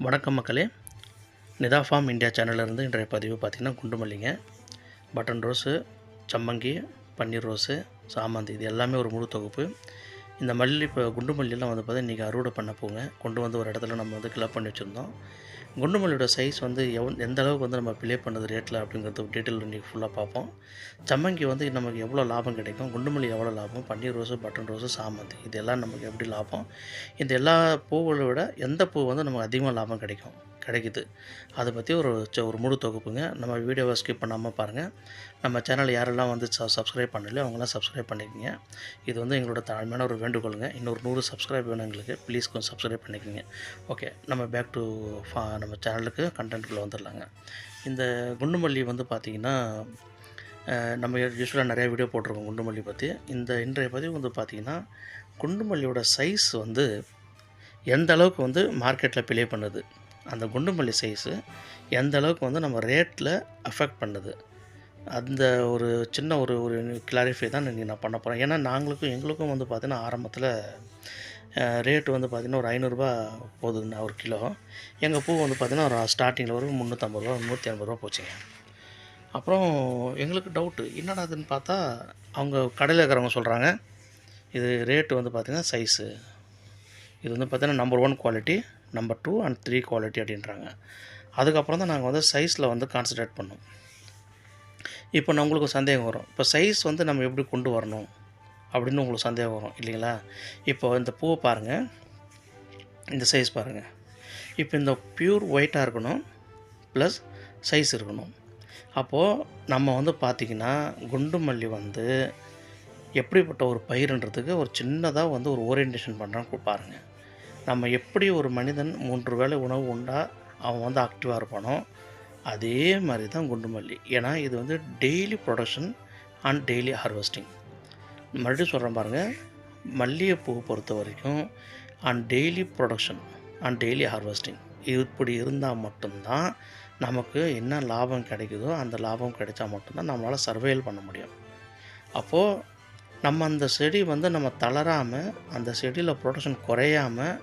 வணக்கம் மக்களே. Nita form India சேனலிருந்து இன்றைய பதிவு பார்த்திங்கன்னா குண்டு மல்லிங்க பட்டன் ரோஸு சம்மங்கி பன்னீர் ரோஸு சாமந்தி இது எல்லாமே ஒரு முழு தொகுப்பு. இந்த மல்லி இப்போ குண்டு மல்லியெல்லாம் வந்து பார்த்தீங்கன்னா இன்றைக்கி அறுவடை பண்ண போங்க கொண்டு வந்து ஒரு இடத்துல நம்ம வந்து கிளப் பண்ணி வச்சுருந்தோம். குண்டுமல்லியோட சைஸ் வந்து எவ் எந்த அளவுக்கு வந்து நம்ம ப்ளே பண்ணது ரேட்டில் அப்படிங்கிறது டீட்டெயில் இன்றைக்கி ஃபுல்லாக பார்ப்போம். சம்மங்கி வந்து நமக்கு எவ்வளோ லாபம் கிடைக்கும்? குண்டுமல்லி எவ்வளோ லாபம்? பன்னீர் ரோஸு பட்டன் ரோஸு சாமந்தி. இதெல்லாம் நமக்கு எப்படி லாபம்? இந்த எல்லா பூவை விட எந்த பூ வந்து நமக்கு அதிகமாக லாபம் கிடைக்கும்? கிடைக்குது. அதை பற்றி ஒரு ச- ஒரு முழு தொகுப்புங்க. நம்ம வீடியோவை ஸ்கிப் பண்ணாமல் பாருங்கள் நம்ம சேனல் யாரெல்லாம் வந்து ச சப்ஸ்கிரைப் பண்ணலையோ அவங்களாம் சப்ஸ்கிரைப் பண்ணிக்கோங்க. இது வந்து எங்களோட தாழ்மையான ஒரு வேண்டுகோளுங்க. இன்னொரு நூறு சப்ஸ்கிரைப் வேணும் எங்களுக்கு. ப்ளீஸ் கொஞ்சம் சப்ஸ்கிரைப் பண்ணிக்கோங்க. ஓகே நம்ம பேக் டு ஃபா நம்ம சேனலுக்கு கண்டென்ட்குள்ளே வந்துடலாங்க. இந்த குண்டுமல்லி வந்து பார்த்திங்கன்னா நம்ம யூஸ்வலாக நிறையா வீடியோ போட்டிருக்கோம் குண்டுமல்லி பற்றி இந்த இன்றைய பதிவு வந்து பார்த்திங்கன்னா குண்டுமல்லியோட சைஸ் வந்து எந்த அளவுக்கு வந்து மார்க்கெட்டில் ப்ளே பண்ணுது? அந்த குண்டுமல்லி சைஸு எந்த அளவுக்கு வந்து நம்ம ரேட்டில் அஃபெக்ட் பண்ணுது. அந்த ஒரு சின்ன ஒரு ஒரு கிளாரிஃபை தான் இன்றைக்கி நான் பண்ண போகிறேன் ஏன்னா நாங்களுக்கும் எங்களுக்கும் வந்து பார்த்திங்கன்னா ஆரம்பத்தில் ரேட்டு வந்து பார்த்திங்கன்னா ஒரு ஐநூறுரூபா போகுதுங்க ஒரு கிலோ. எங்கள் பூ வந்து பார்த்திங்கன்னா ஒரு ஸ்டார்டிங்கில் ஒரு முந்நூற்றம்பது ரூபா நூற்றி ஐம்பது ரூபா போச்சுங்க. அப்புறம் எங்களுக்கு டவுட்டு என்னடா அதுன்னு பார்த்தா அவங்க கடையில் இருக்கிறவங்க சொல்கிறாங்க இது ரேட்டு வந்து பார்த்திங்கன்னா சைஸு இது வந்து பார்த்திங்கன்னா number one quality number two and three quality அப்படின்றாங்க. அதுக்கப்புறம் தான் நாங்கள் வந்து சைஸில் வந்து கான்சன்ட்ரேட் பண்ணோம். இப்போ நான் உங்களுக்கு சந்தேகம் வரும். இப்போ சைஸ் வந்து நம்ம எப்படி கொண்டு வரணும் அப்படின்னு உங்களுக்கு சந்தேகம் வரும் இல்லைங்களா? இப்போ இந்த பூவை பாருங்கள் இந்த சைஸ் பாருங்கள் இப்போ இந்த பியூர் ஒயிட்டாக இருக்கணும் ப்ளஸ் சைஸ் இருக்கணும். அப்போது நம்ம வந்து பார்த்திங்கன்னா குண்டு மல்லி வந்து எப்படிப்பட்ட ஒரு பயிருன்றதுக்கு ஒரு சின்னதாக வந்து ஒரு ஓரியன்டேஷன் பண்ணுறான்னு பாருங்கள் நம்ம எப்படி ஒரு மனிதன் மூன்று வேளை உணவு உண்டா அவன் வந்து ஆக்டிவாக இருப்பானோ அதே மாதிரி தான் குண்டு மல்லி ஏன்னா இது வந்து daily production and daily harvesting மறுபடியும் சொல்கிறேன் பாருங்கள் மல்லிகைப்பூ பொறுத்த வரைக்கும் and daily production and daily harvesting இப்படி இருந்தால் மட்டும்தான் நமக்கு என்ன லாபம் கிடைக்குதோ அந்த லாபம் கிடைச்சா மட்டும்தான் நம்மளால் சர்வேல் பண்ண முடியும். அப்போது நம்ம அந்த செடி வந்து நம்ம தளராமல் அந்த செடியில் ப்ரொடக்ஷன் குறையாமல்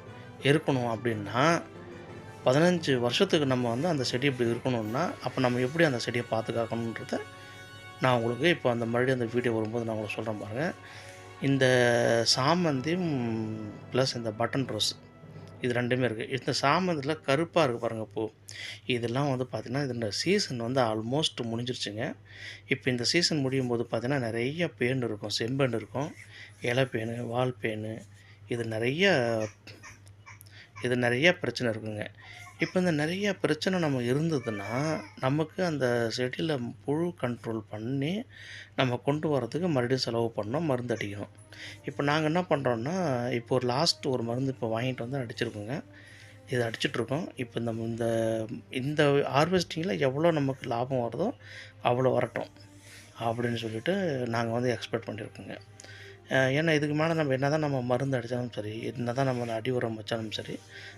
இருக்கணும் அப்படின்னா பதினஞ்சு வருஷத்துக்கு நம்ம வந்து அந்த செடி இப்படி இருக்கணும்னா அப்போ நம்ம எப்படி அந்த செடியை பாதுகாக்கணுன்றத நான் உங்களுக்கு இப்போ அந்த மறுபடியும் அந்த வீடியோ வரும்போது நான் உங்களுக்கு சொல்கிறேன் பாருங்கள் இந்த சாமந்தி ப்ளஸ் இந்த பட்டன் ரோஸ் இது ரெண்டுமே இருக்குது இந்த சாமந்தியில் கருப்பாக இருக்குது பாருங்கள் பூ. இதெல்லாம் வந்து பார்த்திங்கன்னா இந்த சீசன் வந்து ஆல்மோஸ்ட் முடிஞ்சிருச்சுங்க. இப்போ இந்த சீசன் முடியும் போது பார்த்திங்கன்னா நிறைய பேன் இருக்கும். செம்பேன் இருக்கும். இலை பேனு வால் பேனு இது நிறைய இது நிறைய பிரச்சனை இருக்குங்க. இப்போ இந்த நிறைய பிரச்சனை நம்ம இருந்ததுன்னா நமக்கு அந்த செடியில் புழு கண்ட்ரோல் பண்ணி நம்ம கொண்டு வரதுக்கு மறுபடியும் செலவு பண்ணோம் மருந்து அடிக்கணும் இப்போ நாங்கள் என்ன பண்ணுறோன்னா இப்போ ஒரு லாஸ்ட் ஒரு மருந்து இப்போ வாங்கிட்டு வந்து அடிச்சிருக்கோங்க. இதை அடிச்சிட்ருக்கோம் இப்போ இந்த இந்த இந்த ஹார்வெஸ்டிங்கில் எவ்வளோ நமக்கு லாபம் வருதோ அவ்வளோ வரட்டும். அப்படின்னு சொல்லிட்டு நாங்கள் வந்து எக்ஸ்பெக்ட் பண்ணியிருக்கோங்க. ஏன்னா இதுக்கு மேலே நம்ம என்ன தான் நம்ம மருந்து அடித்தாலும் சரி என்ன தான் நம்ம அடி உரம் வச்சாலும் சரி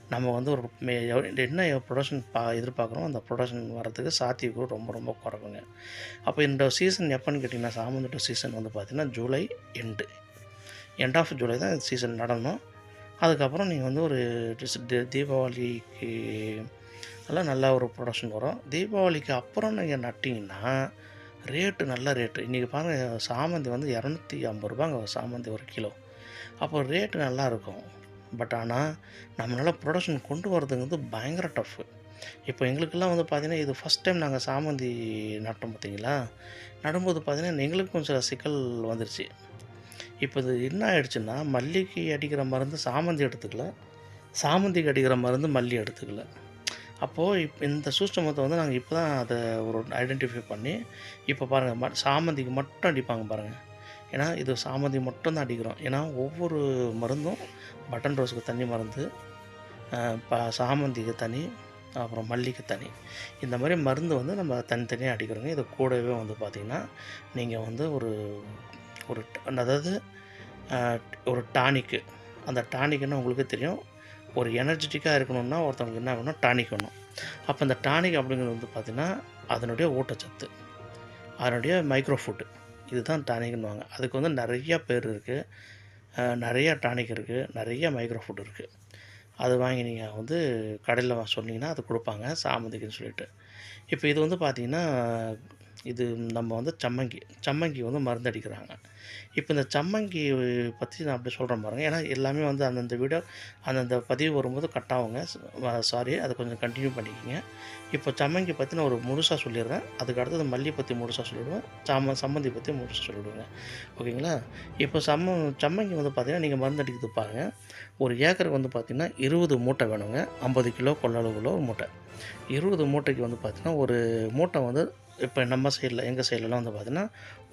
நம்ம வந்து ஒரு மே- என்ன ப்ரொடக்ஷன் பா எதிர்பார்க்குறோம் அந்த ப்ரொடக்ஷன் வரதுக்கு சாத்தியக்கூறு ரொம்ப ரொம்ப குறைவுங்க. அப்போ இந்த சீசன் எப்போன்னு கேட்டிங்கன்னா சாமந்தோட்ட சீசன் வந்து பார்த்திங்கன்னா July end end of July தான் இந்த சீசன் நடணும் அதுக்கப்புறம் நீங்கள் வந்து ஒரு தீபாவளிக்கு எல்லாம் நல்ல ஒரு ப்ரொடக்ஷன் வரும். தீபாவளிக்கு அப்புறம் நீங்கள் நட்டிங்கன்னா ரேட்டு நல்ல ரேட்டு. இன்றைக்கி பாருங்கள் சாமந்தி வந்து இரநூத்தி ஐம்பது ரூபாங்க சாமந்தி ஒரு கிலோ. அப்போ ரேட்டு நல்லா இருக்கும். பட் ஆனால் நம்மளால் ப்ரொடக்ஷன் கொண்டு வரதுக்கு வந்து பயங்கர டஃப்பு இப்போ எங்களுக்கெல்லாம் வந்து பார்த்திங்கன்னா இது ஃபஸ்ட் டைம் நாங்கள் சாமந்தி நட்டோம் பார்த்தீங்களா நடும்போது பார்த்திங்கன்னா எங்களுக்கும் சில சிக்கல் வந்துருச்சு. இப்போ இது என்ன ஆயிடுச்சுன்னா மல்லிக்கு அடிக்கிற மருந்து சாமந்தி எடுத்துக்கல. சாமந்திக்கு அடிக்கிற மருந்து மல்லி எடுத்துக்கல. அப்போது இப்போ இந்த சூஷ்டமத்தை வந்து நாங்கள் இப்போ தான் அதை ஒரு ஐடென்டிஃபை பண்ணி இப்போ பாருங்கள் ம சாமந்திக்கு மட்டும் அடிப்பாங்க பாருங்கள் ஏன்னா இது சாமந்தி மட்டும் தான் அடிக்கிறோம். ஏன்னா ஒவ்வொரு மருந்தும் பட்டன் ரோஸுக்கு தனி மருந்து ப சாமந்திக்கு தனி அப்புறம் மல்லிக்கு தனி. இந்த மாதிரி மருந்து வந்து நம்ம தனித்தனியாக அடிக்கிறோங்க. இது கூடவே வந்து பார்த்திங்கன்னா நீங்கள் வந்து ஒரு ஒரு அதாவது ஒரு டானிக்கு. அந்த டானிக்குன்னு உங்களுக்கு தெரியும். ஒரு எனர்ஜெட்டிக்காக இருக்கணும்னா ஒருத்தவங்களுக்கு என்ன வேணும்? டானிக் வேணும். அப்போ இந்த டானிக் அப்படிங்கிறது வந்து பார்த்திங்கன்னா அதனுடைய ஊட்டச்சத்து அதனுடைய மைக்ரோ ஃபுட்டு இதுதான் டானிக்னுவாங்க அதுக்கு வந்து நிறைய பேர் இருக்குது நிறைய டானிக் இருக்குது நிறைய மைக்ரோ ஃபுட் இருக்குது அது வாங்கி நீங்கள் வந்து கடையில் சொன்னீங்கன்னா அது கொடுப்பாங்க. சாமந்திக்குன்னு சொல்லிட்டு. இப்போ இது வந்து பார்த்திங்கன்னா இது நம்ம வந்து சம்மங்கி சம்மங்கி வந்து மருந்து அடிக்கிறாங்க. இப்போ இந்த சம்மங்கி பற்றி நான் அப்படி சொல்கிறேன் பாருங்கள் ஏன்னா எல்லாமே வந்து அந்தந்த வீடியோ அந்தந்த பதிவு வரும்போது கட் ஆகுங்க. சாரி அதை கொஞ்சம் கண்டினியூ பண்ணிக்கோங்க. இப்போ சம்மங்கி பற்றி நான் ஒரு முழுசாக சொல்லிடுறேன். அதுக்கு அடுத்தது மல்லி பற்றி முழுசாக சொல்லிவிடுவேன் சாம சம்மந்தி பற்றி முழுசாக சொல்லிவிடுவேங்க ஓகேங்களா? இப்போ சம்ம சம்மங்கி வந்து பார்த்திங்கன்னா நீங்கள் மருந்து அடிக்கிறது பாருங்கள் ஒரு ஏக்கருக்கு வந்து பார்த்திங்கன்னா இருபது மூட்டை வேணுங்க. ஐம்பது கிலோ கொள்ளளவுக்குள்ள ஒரு மூட்டை. இருபது மூட்டைக்கு வந்து பார்த்திங்கன்னா ஒரு மூட்டை வந்து இப்போ நம்ம சைடில் எங்கள் சைட்லலாம் வந்து பார்த்திங்கன்னா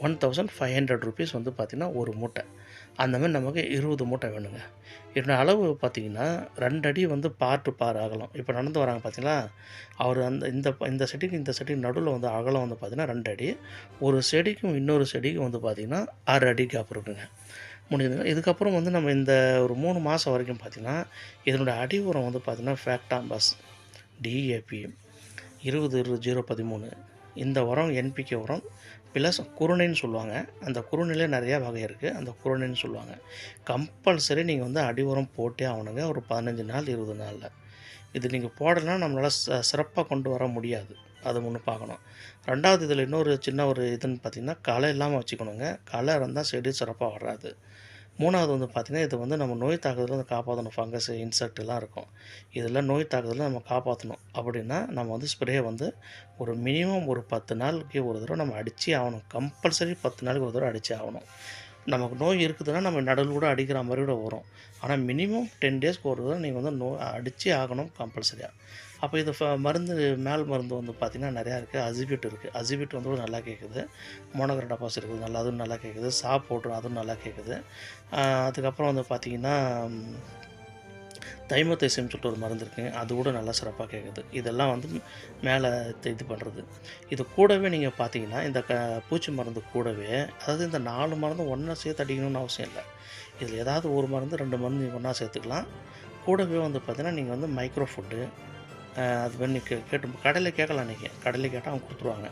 one thousand five hundred rupees வந்து பார்த்திங்கன்னா ஒரு மூட்டை. அந்த மாதிரி நமக்கு இருபது மூட்டை வேணுங்க. என்னோட அளவு பார்த்திங்கன்னா ரெண்டு அடி வந்து பார் டு பார் அகலம். இப்போ நடந்து வராங்க பார்த்தீங்களா? அவர் அந்த இந்த இந்த செடிக்கு இந்த செடிக்கு நடுவில் வந்து அகலம் வந்து பார்த்திங்கன்னா ரெண்டு அடி. ஒரு செடிக்கும் இன்னொரு செடிக்கும் வந்து பார்த்திங்கன்னா ஆறு அடி கேப் இருக்குங்க. முடிஞ்சதுங்க. இதுக்கப்புறம் வந்து நம்ம இந்த ஒரு மூணு மாதம் வரைக்கும் பார்த்திங்கன்னா இதனுடைய அடி உரம் வந்து பார்த்திங்கன்னா ஃபேக்டாம்பஸ் டிஏபி இருபது இருபது ஜீரோ பதிமூணு. இந்த உரம் என்பிகே உரம் ப்ளஸ் குருணைன்னு சொல்லுவாங்க. அந்த குருணையிலே நிறையா வகை இருக்குது அந்த குருணைன்னு சொல்லுவாங்க. கம்பல்சரி நீங்கள் வந்து அடி உரம் போட்டே ஆகணுங்க. ஒரு பதினஞ்சு நாள் இருபது நாளில். இது நீங்கள் போடலைன்னா நம்மளால் ச சிறப்பாக கொண்டு வர முடியாது. அது ஒன்று பார்க்கணும். ரெண்டாவது இதில் இன்னொரு சின்ன ஒரு இதுன்னு பார்த்திங்கன்னா களை இல்லாமல் வச்சுக்கணுங்க. களை இருந்தால் செடி சிறப்பாக வராது. மூணாவது வந்து பார்த்திங்கன்னா இது வந்து நம்ம நோய் தாக்குதலில் வந்து காப்பாற்றணும் ஃபங்கஸ் இன்செக்ட்லாம் இருக்கும். இதெல்லாம் நோய் தாக்குதலில் நம்ம காப்பாற்றணும் அப்படின்னா நம்ம வந்து ஸ்ப்ரே வந்து ஒரு மினிமம் ஒரு பத்து நாளுக்கு ஒரு தடவை நம்ம அடிச்சே ஆகணும். கம்பல்சரி பத்து நாளைக்கு ஒரு தடவை அடித்து ஆகணும். நமக்கு நோய் இருக்குதுன்னா நம்ம நடுவில் கூட அடிக்கிற மாதிரி கூட வரும். ஆனால் மினிமம் டென் டேஸ்க்கு ஒரு தடவை நீங்கள் வந்து நோ அடித்தே ஆகணும் கம்பல்சரியாக அப்போ இது ஃப மருந்து மேல் மருந்து வந்து பார்த்திங்கன்னா நிறையா இருக்குது அசிபிட் இருக்குது அசிபிட் வந்து கூட நல்லா கேட்குது மோனோகரடாபாஸ் இருக்குது. நல்லா அதுவும் நல்லா கேட்குது சா போட்டு அதுவும் நல்லா கேட்குது அதுக்கப்புறம் வந்து பார்த்திங்கன்னா தைமத்தைசியம் சொல்லிட்டு ஒரு மருந்து இருக்குங்க அது கூட நல்லா சிறப்பாக கேட்குது இதெல்லாம் வந்து மேலே இது பண்ணுறது இது கூடவே நீங்கள் பார்த்தீங்கன்னா இந்த க பூச்சி மருந்து கூடவே அதாவது இந்த நாலு மருந்து ஒன்றா சேர்த்து அடிக்கணும்னு அவசியம் இல்லை. இதில் ஏதாவது ஒரு மருந்து ரெண்டு மருந்து நீங்கள் ஒன்றா சேர்த்துக்கலாம். கூடவே வந்து பார்த்தீங்கன்னா நீங்கள் வந்து மைக்ரோ ஃபுட்டு அது பண்ணி கே- கேட்டு கடையில் கேட்கலாம் நீங்கள் கடையில் கேட்டால் அவங்க கொடுத்துருவாங்க.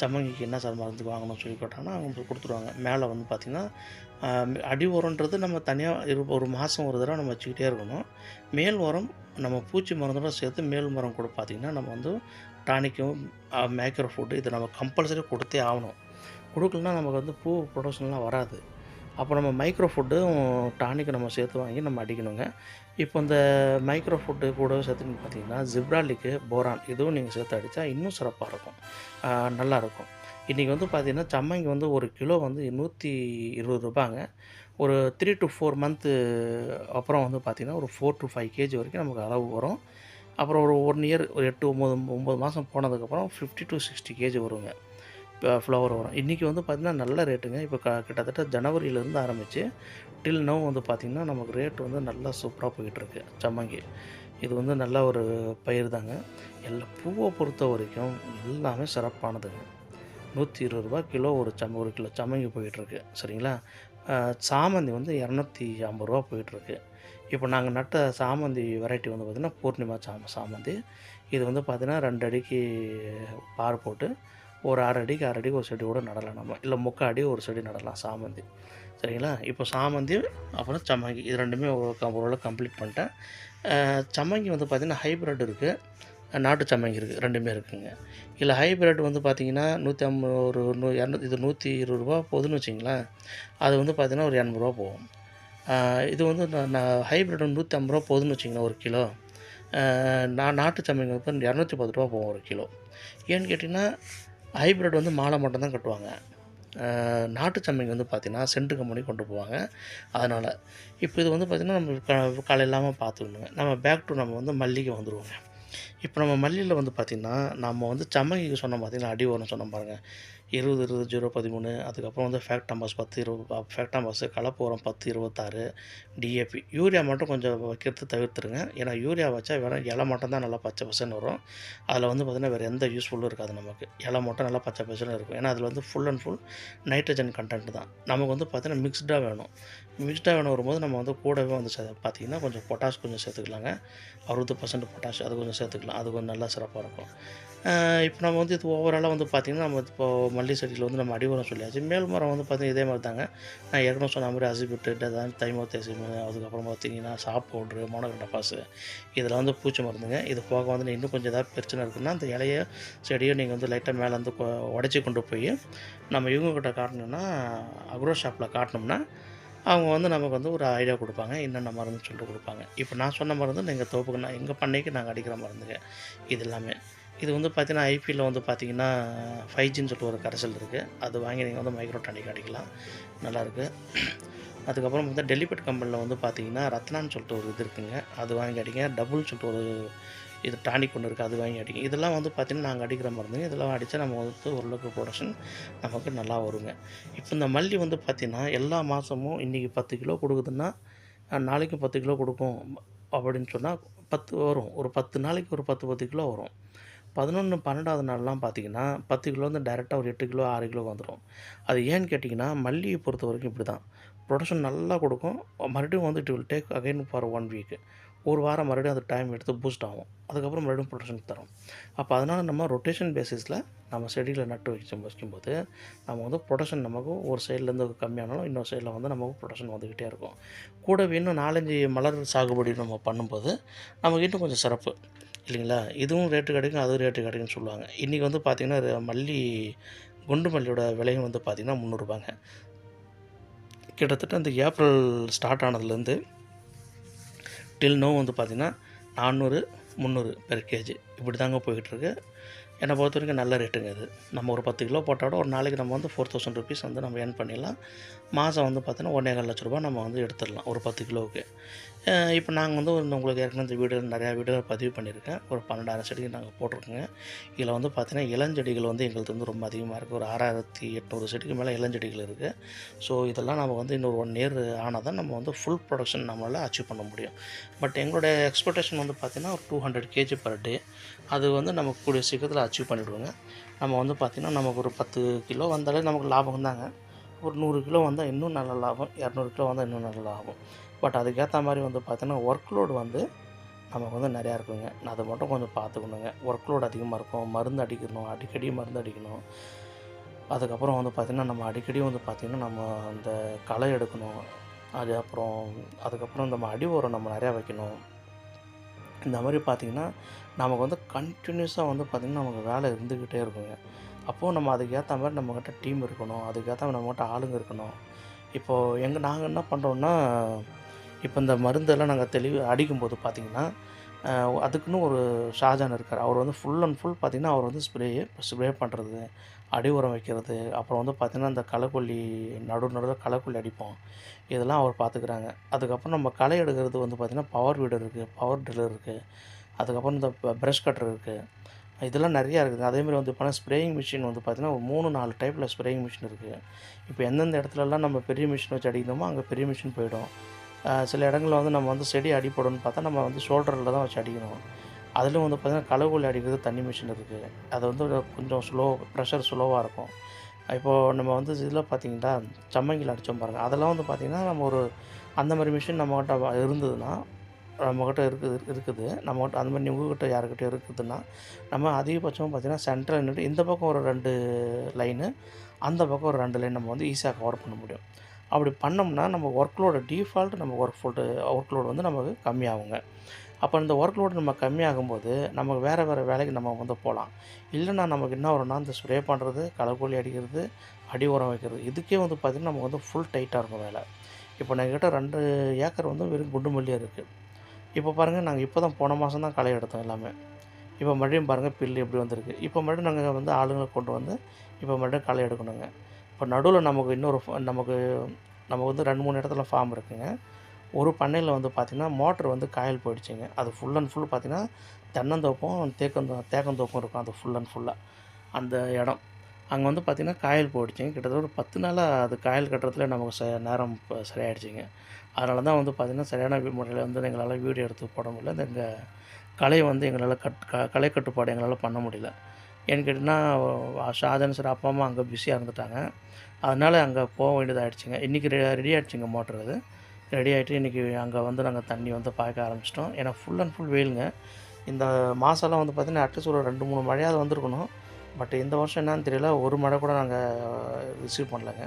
சம்மங்கிக்கு என்ன சார் மருந்து வாங்கணும்னு சொல்லி கேட்டாங்கன்னா அவங்க கொடுத்துருவாங்க. மேலே வந்து பார்த்திங்கன்னா அடி உரம்ன்றது நம்ம தனியாக இரு ஒரு மாதம் ஒரு தடவை நம்ம வச்சுக்கிட்டே இருக்கணும். மேல் உரம் நம்ம பூச்சி மருந்தோட சேர்த்து மேல் மரம் கூட பார்த்திங்கன்னா நம்ம வந்து டானிக்கும் மேக்கர் ஃபுட்டு இது நம்ம கம்பல்சரி கொடுத்தே ஆகணும். கொடுக்கலனா நமக்கு வந்து பூ ப்ரொடக்ஷன்லாம் வராது. அப்போ நம்ம மைக்ரோ ஃபுட்டும் டானிக்கு நம்ம சேர்த்து வாங்கி நம்ம அடிக்கணுங்க. இப்போ இந்த மைக்ரோ ஃபுட்டு கூட சேர்த்துன்னு பார்த்தீங்கன்னா ஜிப்ராலிக்கு போரான் இதுவும் நீங்கள் சேர்த்து அடித்தா இன்னும் சிறப்பாக இருக்கும். நல்லாயிருக்கும் இன்றைக்கி வந்து பார்த்திங்கன்னா சம்மங்கி வந்து ஒரு கிலோ வந்து நூற்றி இருபது ரூபாங்க. ஒரு த்ரீ டு ஃபோர் மந்த்து அப்புறம் வந்து பார்த்திங்கன்னா ஒரு ஃபோர் டு ஃபைவ் கேஜி வரைக்கும் நமக்கு அளவு வரும். அப்புறம் ஒரு ஒன் இயர் ஒரு எட்டு ஒம்பது ஒம்பது மாதம் போனதுக்கப்புறம் ஃபிஃப்டி டு சிக்ஸ்டி கேஜி வருங்க. ஃப்ளவர் வரும். இன்றைக்கி வந்து பார்த்திங்கன்னா நல்ல ரேட்டுங்க இப்போ க கிட்டத்தட்ட ஜனவரியிலேருந்து ஆரம்பித்து டில் நோ வந்து பார்த்திங்கன்னா நமக்கு ரேட் வந்து நல்லா சூப்பராக போயிட்டுருக்கு சம்மங்கி இது வந்து நல்ல ஒரு பயிர் தாங்க. எல்லா பூவை பொறுத்த வரைக்கும் எல்லாமே சிறப்பானதுங்க. நூற்றி இருபது ரூபா கிலோ ஒரு சம்ம ஒரு கிலோ சம்மங்கி போயிட்டுருக்கு சரிங்களா? சாமந்தி வந்து இரநூத்தி ஐம்பது ரூபா போயிட்டுருக்கு இப்போ நாங்கள் நட்ட சாமந்தி வெரைட்டி வந்து பார்த்திங்கன்னா பூர்ணிமா சாம சாமந்தி. இது வந்து பார்த்திங்கன்னா ரெண்டு அடிக்கு பார் போட்டு ஒரு அரை அடிக்கு அரை அடிக்கு ஒரு செடி கூட நடலாம் நம்ம. இல்லை முக்கால் அடி ஒரு செடி நடலாம் சாமந்தி. சரிங்களா? இப்போ சாமந்தி அப்புறம் சம்மங்கி இது ரெண்டுமே ஒரு க- ஓரளவு கம்ப்ளீட் பண்ணிட்டேன். சம்மங்கி வந்து பார்த்திங்கன்னா ஹைப்ரிட் இருக்குது நாட்டு சம்மங்கி இருக்குது ரெண்டுமே இருக்குங்க. இல்லை ஹைப்ரிட் வந்து பார்த்திங்கன்னா நூற்றி ஐம்பது ஒரு நூ இரநூ இது நூற்றி இருபது ரூபா போகுதுன்னு வச்சிங்களேன் அது வந்து பார்த்திங்கன்னா ஒரு இரநூறுவா போகும். இது வந்து நான் நான் ஹைப்ரிட் வந்து நூற்றி ஐம்பது ரூபா போகுதுன்னு வச்சிங்கன்னா ஒரு கிலோ. நான் நாட்டு சம்மங்கி வந்து இரநூத்தி பத்து ரூபா போகும் ஒரு கிலோ. ஏன்னு கேட்டிங்கன்னா ஹைப்ரிட் வந்து மாலை மட்டும் தான் கட்டுவாங்க நாட்டு சம்மங்கி வந்து பார்த்திங்கன்னா சென்ட்டு கம்பெனி கொண்டு போவாங்க. அதனால் இப்போ இது வந்து பார்த்திங்கன்னா நம்ம க காலை இல்லாமல் பார்த்துக்கணுங்க நம்ம பேக் டு நம்ம வந்து மல்லிகை வந்துடுவோங்க இப்போ நம்ம மல்லியில் வந்து பார்த்திங்கன்னா நம்ம வந்து சம்மங்கிக்கு சொன்னோம் பார்த்திங்கன்னா அடி உரம் சொன்னோம் பாருங்கள் இருபது இருபது ஜீரோ பதிமூணு அதுக்கப்புறம் வந்து ஃபேக்டாம்பஸ் பத்து இருபது ஃபேக்டாம்பஸ் கலப்பு உரம் பத்து இருபத்தாறு டிஏபி யூரியா மட்டும் கொஞ்சம் வைக்கிறது தவிர்த்துருங்க. ஏன்னா யூரியா வச்சா வெறும் இலை மட்டும் தான் நல்லா பச்சை பசுன்னு வரும். அதில் வந்து பார்த்திங்கன்னா வேறு எந்த யூஸ்ஃபுல்லும் இருக்காது நமக்கு. இலை மட்டும் நல்லா பச்சை பசுன்னு இருக்கும். ஏன்னா அதில் வந்து full and full nitrogen content தான். நமக்கு வந்து பார்த்திங்கன்னா மிக்ஸ்டாக வேணும். மிக்ஸ்டாக வேணும் வரும்போது நம்ம வந்து கூடவே வந்து சே பார்த்திங்கன்னா கொஞ்சம் பொட்டாஷ் கொஞ்சம் சேர்த்துக்கலாங்க. அறுபது பர்சன்ட் பொட்டாஷ் அது கொஞ்சம் சேர்த்துக்கலாம். அது கொஞ்சம் நல்லா சிறப்பாக இருக்கும். இப்போ நம்ம வந்து இது ஓவராலாக வந்து பார்த்திங்கன்னா நம்ம இப்போது மல்லி செடியில் வந்து நம்ம அடிவரம் சொல்லியாச்சு. மேல் மரம் வந்து பார்த்திங்கன்னா இதே மாதிரி தாங்க. நான் ஏற்கனவே சொன்ன மாதிரி அசிபிட்டு டதான் தைமோத்தேசியம் அதுக்கப்புறம் பார்த்தீங்கன்னா சாப் பவுட்ரு மோனோகண்டபாஸு இதெல்லாம் வந்து பூச்சி மருந்துங்க. இது போக வந்து இன்னும் கொஞ்சம் ஏதாவது பிரச்சனை இருக்குன்னா அந்த இலைய செடியை நீங்கள் வந்து லைட்டாக மேலே வந்து உடச்சி கொண்டு போய் நம்ம இவங்கக்கிட்ட காட்டணும்னா அக்ரோ ஷாப்பில் காட்டினோம்னா அவங்க வந்து நமக்கு வந்து ஒரு ஐடியா கொடுப்பாங்க. என்னென்ன மருந்து சொல்லிட்டு கொடுப்பாங்க. இப்போ நான் சொன்ன மருந்து நீங்கள் தோப்புக்கு நான் எங்கள் பண்ணைக்கு நாங்கள் அடிக்கிற மருந்துங்க. இது எல்லாமே. இது வந்து பார்த்திங்கன்னா ஐபியில் வந்து பார்த்தீங்கன்னா ஃபைவ் ஜின்னு சொல்லிட்டு ஒரு கரைசல் இருக்குது அது வாங்கி நீங்கள் வந்து மைக்ரோ டானிக் அடிக்கலாம் நல்லாயிருக்கு அதுக்கப்புறம் வந்து டெலிபெட் கம்பெனியில் வந்து பார்த்தீங்கன்னா ரத்னான்னு சொல்லிட்டு ஒரு இது இருக்குங்க. அது வாங்கி அடிங்க. டபுள் சொல்லிட்டு ஒரு இது டானிக் ஒன்று இருக்குது அது வாங்கி அடிங்க. இதெல்லாம் வந்து பார்த்திங்கன்னா நாங்கள் அடிக்கிற மருந்துங்க. இதெல்லாம் அடித்தா நம்ம வந்து ஓரளவுக்கு ப்ரொடக்ஷன் நமக்கு நல்லா வருங்க. இப்போ இந்த மல்லி வந்து பார்த்திங்கன்னா எல்லா மாதமும் இன்றைக்கி பத்து கிலோ கொடுக்குதுன்னா நாளைக்கு பத்து கிலோ கொடுக்கும். அப்படின்னு சொன்னால் பத்து வரும். ஒரு பத்து நாளைக்கு ஒரு பத்து பத்து கிலோ வரும். பதினொன்று பன்னெண்டாவது நாள்லாம் பார்த்தீங்கன்னா பத்து கிலோ வந்து டேரெக்டாக ஒரு எட்டு கிலோ ஆறு கிலோ வந்துடும் அது ஏன்னு கேட்டிங்கன்னா மல்லியை பொறுத்த வரைக்கும் இப்படி தான் ப்ரொடக்ஷன் நல்லா கொடுக்கும். மறுபடியும் வந்து it will take again for one week ஒரு வாரம் மறுபடியும் அது டைம் எடுத்து பூஸ்ட் ஆகும். அதுக்கப்புறம் மறுபடியும் ப்ரொடக்ஷன் தரும். அப்போ அதனால் நம்ம ரொட்டேஷன் பேசிஸில் நம்ம செடியில் நட்டு வச்சு வைக்கும்போது நம்ம வந்து ப்ரொடக்ஷன் நமக்கு ஒரு சைட்லேருந்து கம்மியானாலும் இன்னொரு சைடில் வந்து நமக்கு ப்ரொடக்ஷன் வந்துக்கிட்டே இருக்கும். கூடவே இன்னும் நாலஞ்சு மலர் சாகுபடி நம்ம பண்ணும்போது நமக்கு இன்னும் கொஞ்சம் சிறப்பு. இல்லைங்களா? இதுவும் ரேட்டு கிடைக்கும் அதுவும் ரேட்டு கிடைக்கும்னு சொல்லுவாங்க. இன்றைக்கி வந்து பார்த்திங்கன்னா மல்லி குண்டு மல்லியோட விலையும் வந்து பார்த்திங்கன்னா முந்நூறுபாங்க. கிட்டத்தட்ட இந்த ஏப்ரல் ஸ்டார்ட் ஆனதுலேருந்து டில் நோ வந்து பார்த்திங்கன்னா நானூறு முந்நூறு பெர் கேஜி இப்படி தாங்க போய்கிட்டுருக்கு என்னை பொறுத்த வரைக்கும் நல்ல ரேட்டுங்க இது. நம்ம ஒரு பத்து கிலோ போட்டாலும் ஒரு நாளைக்கு நம்ம வந்து ஃபோர் தௌசண்ட் ருபீஸ் வந்து நம்ம ஏர்ன் பண்ணிடலாம். மாதம் வந்து பார்த்தீங்கன்னா ஒன்றே கால் லட்ச ரூபா நம்ம வந்து எடுத்துடலாம் ஒரு பத்து கிலோவுக்கு. இப்போ நாங்கள் வந்து ஒரு உங்களுக்கு ஏற்கனவே இந்த வீடியோ நிறையா வீடியோ பதிவு பண்ணியிருக்கேன். ஒரு பன்னெண்டாயிரம் செடிக்கு நாங்கள் போட்டிருக்கோங்க. இதில் வந்து பார்த்திங்கன்னா இளஞ்செடிகள் வந்து எங்களுக்கு வந்து ரொம்ப அதிகமாக இருக்குது ஒரு ஆறாயிரத்தி எட்நூறு செடிக்கு மேலே இளஞ்செடிகள் இருக்குது ஸோ இதெல்லாம் நம்ம வந்து இன்னொரு ஒன் இயர் ஆனால் தான் நம்ம வந்து ஃபுல் ப்ரொடக்ஷன் நம்மளால் அச்சீவ் பண்ண முடியும். பட் எங்களுடைய எக்ஸ்பெக்டேஷன் வந்து பார்த்திங்கன்னா ஒரு two hundred KG per day அது வந்து நமக்கு கூடிய சீக்கிரத்தில் அச்சீவ் பண்ணிவிடுவோங்க நம்ம வந்து பார்த்திங்கன்னா நமக்கு ஒரு பத்து கிலோ வந்தாலே நமக்கு லாபம் தாங்க. ஒரு நூறு கிலோ வந்தால் இன்னும் நல்ல லாபம். இரநூறு கிலோ வந்தால் இன்னும் நல்ல லாபம். பட் அதுக்கேற்ற மாதிரி வந்து பார்த்தீங்கன்னா ஒர்க் லோடு வந்து நமக்கு வந்து நிறையா இருக்குங்க. நான் அதை மட்டும் கொஞ்சம் பார்த்துக்கணுங்க. ஒர்க் லோடு அதிகமாக இருக்கும். மருந்து அடிக்கணும். அடிக்கடி மருந்து அடிக்கணும். அதுக்கப்புறம் வந்து பார்த்திங்கன்னா நம்ம அடிக்கடி வந்து பார்த்திங்கன்னா நம்ம அந்த களை எடுக்கணும். அது அப்புறம் அதுக்கப்புறம் நம்ம அடி உரம் நம்ம நிறையா வைக்கணும். இந்த மாதிரி பார்த்திங்கன்னா நமக்கு வந்து கண்டினியூஸாக வந்து பார்த்திங்கன்னா நமக்கு வேலை இருந்துக்கிட்டே இருக்குங்க. அப்போது நம்ம அதுக்கேற்ற மாதிரி நம்மக்கிட்ட டீம் இருக்கணும். அதுக்கேற்ற மாதிரி நம்மக்கிட்ட ஆளுங்க இருக்கணும். இப்போது எங்கள் நாங்கள் என்ன பண்ணுறோன்னா இப்போ இந்த மருந்தெல்லாம் நாங்கள் தெளிவு அடிக்கும்போது பார்த்திங்கன்னா அதுக்குன்னு ஒரு ஷாஜான் இருக்கார். அவர் வந்து ஃபுல் அண்ட் ஃபுல் பார்த்திங்கன்னா அவர் வந்து ஸ்ப்ரே ஸ்ப்ரே பண்ணுறது அடி உரம் வைக்கிறது அப்புறம் வந்து பார்த்திங்கன்னா இந்த களைக்கொல்லி நடு நடுவில் களைக்கொல்லி அடிப்போம். இதெல்லாம் அவர் பார்த்துக்கிறாங்க. அதுக்கப்புறம் நம்ம களை எடுக்கிறது வந்து பார்த்திங்கன்னா பவர் வீடர் இருக்குது பவர் ட்ரில்லர் இருக்குது அதுக்கப்புறம் இந்த ப்ரஷ் கட்டர் இருக்குது இதெல்லாம் நிறையா இருக்குது. அதேமாதிரி வந்து இப்போ ஸ்ப்ரேயிங் மிஷின் வந்து பார்த்திங்கன்னா ஒரு மூணு நாலு டைப்பில் ஸ்ப்ரேயிங் மிஷின் இருக்குது இப்போ எந்தெந்த இடத்துலலாம் நம்ம பெரிய மிஷின் வச்சு அடிக்கணுமோ அங்கே பெரிய மிஷின் போயிடும். சில இடங்களில் வந்து நம்ம வந்து செடி அடிப்படணும்னு பார்த்தா நம்ம வந்து ஷோல்டரில் தான் வச்சு அடிக்கணும். அதிலும் வந்து பார்த்திங்கன்னா களைக்கொல்லி அடிக்கிறது தண்ணி மிஷின் இருக்குது அது வந்து கொஞ்சம் ஸ்லோ ப்ரெஷர் ஸ்லோவாக இருக்கும். இப்போது நம்ம வந்து இதில் பார்த்திங்கன்னா சம்மங்கில் அடித்தோம் பாருங்கள் அதெல்லாம் வந்து பார்த்திங்கன்னா நம்ம ஒரு அந்த மாதிரி மிஷின் நம்மக்கிட்ட இருந்ததுன்னா நம்மக்கிட்ட இருக்குது இருக்குது. நம்மகிட்ட அந்த மாதிரி உங்ககிட்ட யாருக்கிட்ட இருக்குதுன்னா நம்ம அதிகபட்சமாக பார்த்திங்கன்னா சென்ட்ரல் இந்த பக்கம் ஒரு ரெண்டு லைனு அந்த பக்கம் ஒரு ரெண்டு லைன் நம்ம வந்து ஈஸியாக கவர் பண்ண முடியும். அப்படி பண்ணோம்னா நம்ம ஒர்க்லோட டிஃபால்ட் நம்ம ஒர்க் ஃபோல்டு ஒர்க் லோடு வந்து நமக்கு கம்மியாகுங்க. அப்போ இந்த ஒர்க் லோடு நம்ம கம்மியாகும்போது நமக்கு வேறு வேறு வேலைக்கு நம்ம வந்து போகலாம். இல்லைன்னா நமக்கு என்ன வரும்னா இந்த ஸ்ப்ரே பண்ணுறது களைக்கோழி அடிக்கிறது அடி உரம் வைக்கிறது இதுக்கே வந்து பார்த்திங்கன்னா நமக்கு வந்து ஃபுல் டைட்டாக இருக்கும் வேலை. இப்போ எங்ககிட்ட ரெண்டு ஏக்கர் வந்து வெறும் குண்டு மல்லியாக இருக்குது இப்போ பாருங்கள் நாங்கள் இப்போ தான் போன மாதம் தான் களை எடுத்தோம் எல்லாமே. இப்போ மறுபடியும் பாருங்கள் பில்லு எப்படி வந்திருக்கு. இப்போ மறுபடியும் நாங்கள் வந்து ஆளுங்களை கொண்டு வந்து இப்போ மறுபடியும் களை எடுக்கணுங்க. இப்போ நடுவில் நமக்கு இன்னொரு நமக்கு நமக்கு வந்து ரெண்டு மூணு இடத்துல ஃபார்ம் இருக்குங்க. ஒரு பண்ணையில் வந்து பார்த்திங்கன்னா மோட்ரு வந்து காயல் போயிடுச்சுங்க. அது ஃபுல் அண்ட் ஃபுல் பார்த்திங்கன்னா தென்னந்தோப்பும் தேக்கந்தோ தேக்கந்தோப்பும் இருக்கும் அது ஃபுல் அண்ட் ஃபுல்லாக அந்த இடம். அங்கே வந்து பார்த்திங்கன்னா காயல் போயிடுச்சுங்க. கிட்டத்தட்ட ஒரு பத்து நாளாக அது காயல் கட்டுறதுல நமக்கு ச நேரம் இப்போ சரியாயிடுச்சுங்க. அதனால தான் வந்து பார்த்திங்கன்னா சரியான முறையில் வந்து எங்களால் வீடியோ எடுத்து போட முடியல. இந்த எங்கள் கலையை வந்து எங்களால் கட் க கலை கட்டுப்பாடு எங்களால் பண்ண முடியல. ஏன்னு கேட்டிங்கன்னா ஷாஜன் சார் அப்பா அம்மா அங்கே பிஸியாக இருந்துட்டாங்க. அதனால் அங்கே போக வேண்டியதாகிடுச்சிங்க இன்றைக்கி ரெ ரெடி ஆகிடுச்சிங்க மோட்ரு அது. ரெடி ஆகிட்டு இன்றைக்கி அங்கே வந்து நாங்கள் தண்ணி வந்து பாய்க்க ஆரம்பிச்சிட்டோம். ஏன்னா ஃபுல் அண்ட் ஃபுல் வெயிலுங்க. இந்த மாதம்லாம் வந்து பார்த்திங்கன்னா அட்லீஸ்ட் ஒரு ரெண்டு மூணு மழையாவது வந்திருக்கணும். பட் இந்த வருஷம் என்னன்னு தெரியல. ஒரு மழை கூட நாங்கள் ரிசீவ் பண்ணலைங்க.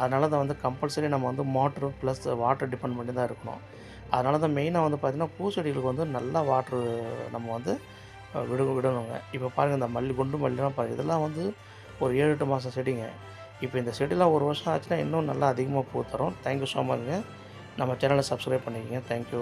அதனால தான் வந்து கம்பல்சரி நம்ம வந்து மோட்ரு ப்ளஸ் வாட்டர் டிபெண்ட் பண்ணி தான் இருக்கணும். அதனால தான் மெயினாக வந்து பார்த்திங்கன்னா பூச்செடிகளுக்கு வந்து நல்லா வாட்ரு நம்ம வந்து அஹ், விடு விடணுங்க. இப்போ பாருங்கள் இந்த மல்லி குண்டு மல்லிலாம் பாருங்கள் இதெல்லாம் வந்து ஒரு ஏழு எட்டு மாதம் செடிங்க. இப்போ இந்த செடிலாம் ஒரு வருஷம் ஆச்சுன்னா இன்னும் நல்லா அதிகமாக பூ தரும். தேங்க்யூ ஸோ மச்ங்க நம்ம சேனலை சப்ஸ்கிரைப் பண்ணிக்கங்க. தேங்க்யூ